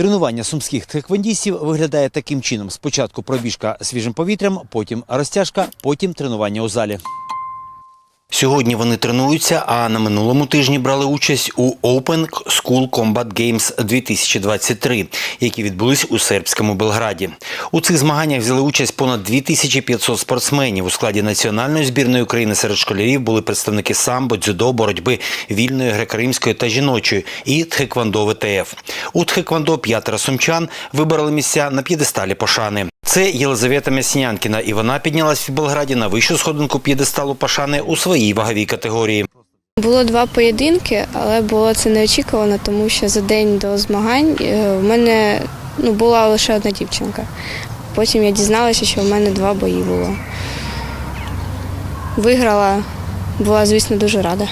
Тренування сумських тхеквондістів виглядає таким чином: спочатку пробіжка свіжим повітрям, потім розтяжка, потім тренування у залі. Сьогодні вони тренуються, а на минулому тижні брали участь у Open School Combat Games 2023, які відбулись у сербському Белграді. У цих змаганнях взяли участь понад 2500 спортсменів. У складі національної збірної України серед школярів були представники самбо, дзюдо, боротьби вільної, греко-римської та жіночої і тхеквондо ВТФ. У тхеквондо п'ятеро сумчан вибрали місця на п'єдесталі пошани. Це Єлизавета Мяснянкіна, і вона піднялась в Белграді на вищу сходинку п'єдесталу пошани у своїй ваговій категорії. Було два поєдинки, але було це неочікувано, тому що за день до змагань е, в мене ну, була лише одна дівчинка. Потім я дізналася, що в мене два бої було. Виграла, була, звісно, дуже рада.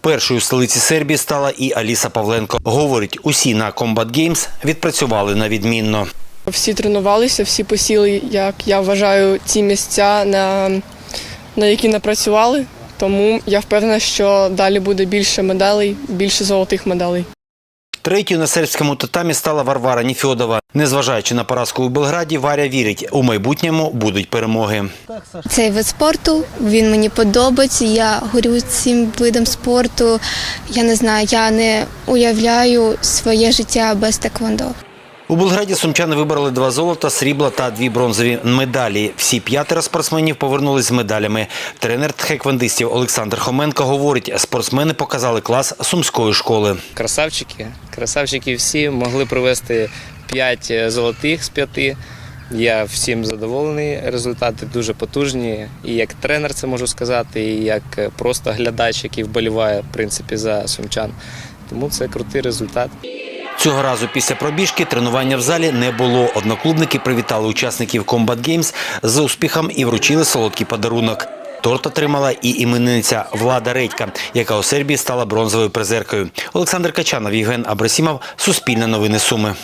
Першою в столиці Сербії стала і Аліса Павленко. Говорить, усі на Combat Games відпрацювали на відмінно. Всі тренувалися, всі посіли, як я вважаю, ті місця, на, на які напрацювали. Тому я впевнена, що далі буде більше медалей, більше золотих медалей. Третьою на сербському татамі стала Варвара Ніфьодова. Незважаючи на поразку у Белграді, Варя вірить, у майбутньому будуть перемоги. Цей вид спорту він мені подобається. Я горю цим видом спорту. Я не знаю, я не уявляю своє життя без теквондо. У Белграді сумчани вибрали два золота, срібла та дві бронзові медалі. Всі п'ятеро спортсменів повернулись з медалями. Тренер тхеквондистів Олександр Хоменко говорить, спортсмени показали клас сумської школи. красавчики. Красавчики всі могли привезти 5 золотих з 5. Я всім задоволений. Результати дуже потужні. І як тренер це можу сказати, і як просто глядач, який вболіває в принципі за сумчан. Тому це крутий результат. Цього разу після пробіжки тренування в залі не було. Одноклубники привітали учасників Combat Games з успіхом і вручили солодкий подарунок. Торт отримала і іменинниця Влада Редька, яка у Сербії стала бронзовою призеркою. Олександр Качанов, Євген Абрасімов, Суспільне новини Суми.